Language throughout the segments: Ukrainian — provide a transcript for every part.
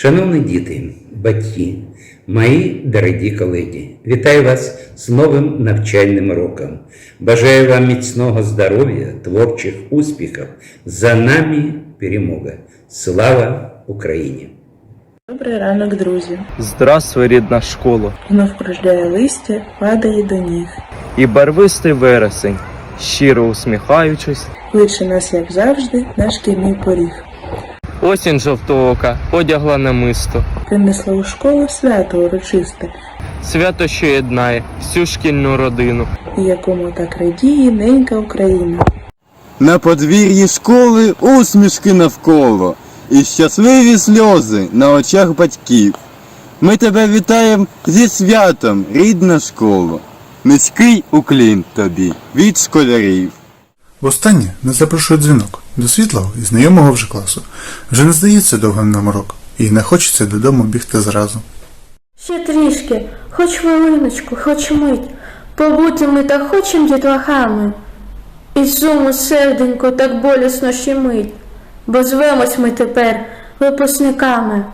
Шановні діти, батьки, мої дорогі колеги, вітаю вас з новим навчальним роком. Бажаю вам міцного здоров'я, творчих успіхів. За нами перемога. Слава Україні! Добрий ранок, друзі. Здравствуй, рідна школа, Знов кружляє листя, падає до ніг. і барвистий вересень, щиро усміхаючись, Кличе нас, як завжди, на шкільний поріг. Осінь жовтоока одягла намисто, Принесла у школу свято урочисте, свято, що єднає всю шкільну родину. і якому так радіє ненька Україна. На подвір'ї школи усмішки навколо і щасливі сльози на очах батьків. Ми тебе вітаємо зі святом, рідна школа. Низький уклін тобі від школярів. Востаннє не запрошує дзвінок до світлого і знайомого вже класу. Вже не здається довгим нам рок, і не хочеться додому бігти зразу. Ще трішки, хоч хвилиночку, хоч мить, побути ми та хочем дітлахами. І суму серденько так болісно щемить, бо звемось ми тепер випускниками.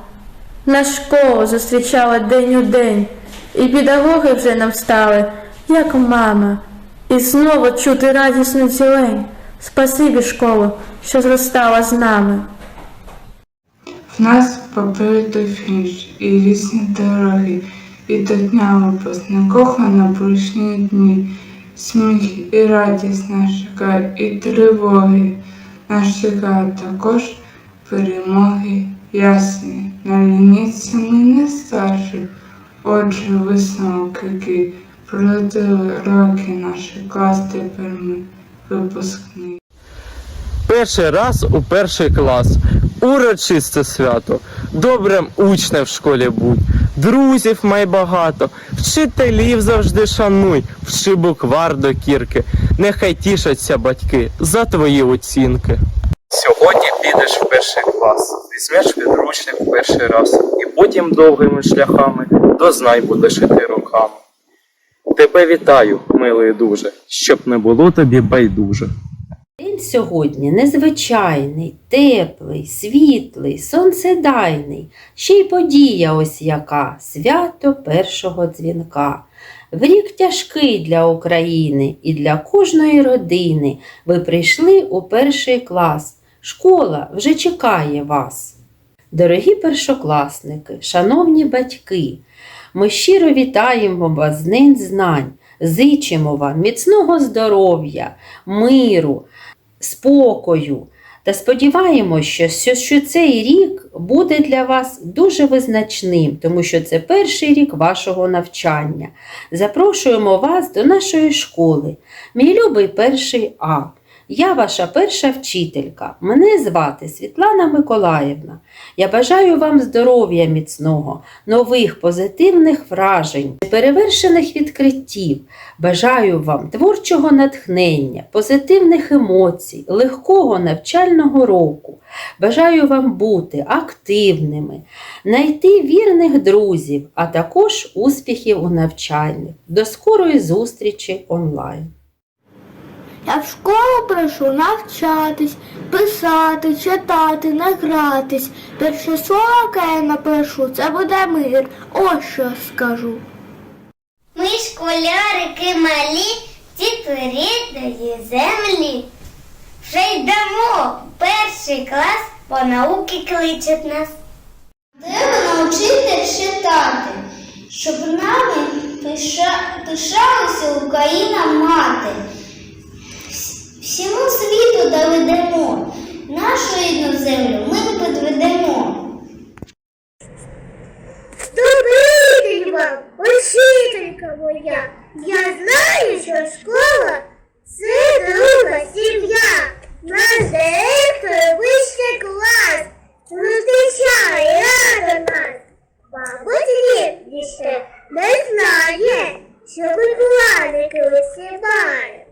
Нас школа зустрічала день у день, і педагоги вже нам стали, як мама. І знову чути радісну зелень. Спасибі, школу, що зростала з нами. В нас попереду фініш і різні дороги, і до дня випускників напружні дні. Сміх і радість нас чекає, і тривоги. Нас чекає також перемоги ясні. На лінійці ми не старші. Отже, висновок, який пролетили роки наші клас тепер ми випускний. Перший раз у перший клас. Урочисте свято. Добрим учнем в школі будь. Друзів май багато, вчителів завжди шануй, вчи буквар до кірки. Нехай тішаться батьки за твої оцінки. Сьогодні підеш в перший клас, візьмеш підручник в перший раз, і потім довгими шляхами дознай будеш іти роками. Тебе вітаю, милий дуже, щоб не було тобі байдуже. День сьогодні незвичайний, теплий, світлий, сонцедайний, ще й подія ось яка свято першого дзвінка. В рік тяжкий для України і для кожної родини. Ви прийшли у перший клас. Школа вже чекає вас. Дорогі першокласники, шановні батьки, ми щиро вітаємо вас з Днем знань, зичимо вам міцного здоров'я, миру, спокою та сподіваємося, що, цей рік буде для вас дуже визначним, тому що це перший рік вашого навчання. Запрошуємо вас до нашої школи. Мій любий перший А. Я ваша перша вчителька. Мене звати Світлана Миколаївна. Я бажаю вам здоров'я міцного, нових позитивних вражень, неперевершених відкриттів. Бажаю вам творчого натхнення, позитивних емоцій, легкого навчального року. Бажаю вам бути активними, знайти вірних друзів, а також успіхів у навчанні. До скорої зустрічі онлайн. Я в школу прийшов навчатись, писати, читати, награтись. Перше слово, яке я напишу, це буде мир. Ось що скажу. Ми школярики малі, діти рідної землі. Вже йдемо, перший клас, по науки кличуть нас. Треба навчити читати, щоб нами пиша- пишалася Україна мати. Вс- Всьому світу доведемо, нашу рідну землю ми підведемо. Добрий вам, учителька моя. Я знаю, що школа це друга сім'я. Наш директор вищий клас. Зустрічає рада нас. Мабуть, він ще не знає, що викладники висівають.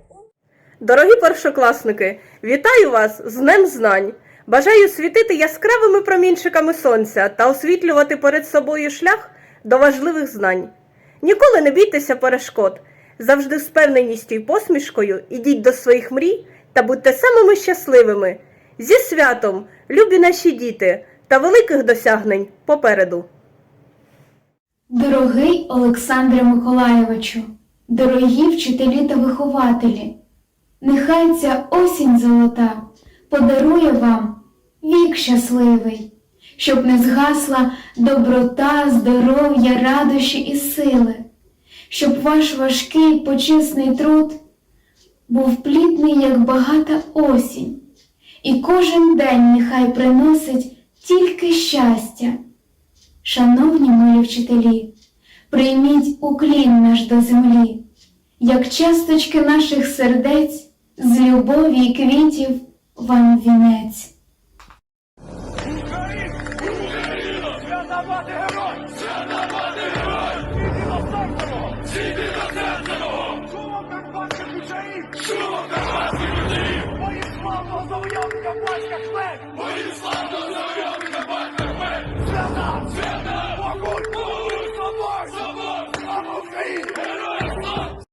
Дорогі першокласники, вітаю вас з Днем Знань! Бажаю світити яскравими промінчиками сонця та освітлювати перед собою шлях до важливих знань. Ніколи не бійтеся перешкод. Завжди з впевненістю і посмішкою ідіть до своїх мрій та будьте самими щасливими. Зі святом, любі наші діти та великих досягнень попереду. Дорогий Олександре Миколайовичу, дорогі вчителі та вихователі, нехай ця осінь золота подарує вам вік щасливий, щоб не згасла доброта, здоров'я, радощі і сили, щоб ваш важкий почесний труд був плідний, як багата осінь, і кожен день нехай приносить тільки щастя. Шановні мої вчителі, прийміть уклін наш до землі, як часточки наших сердець, з любові й квітів вам вінець.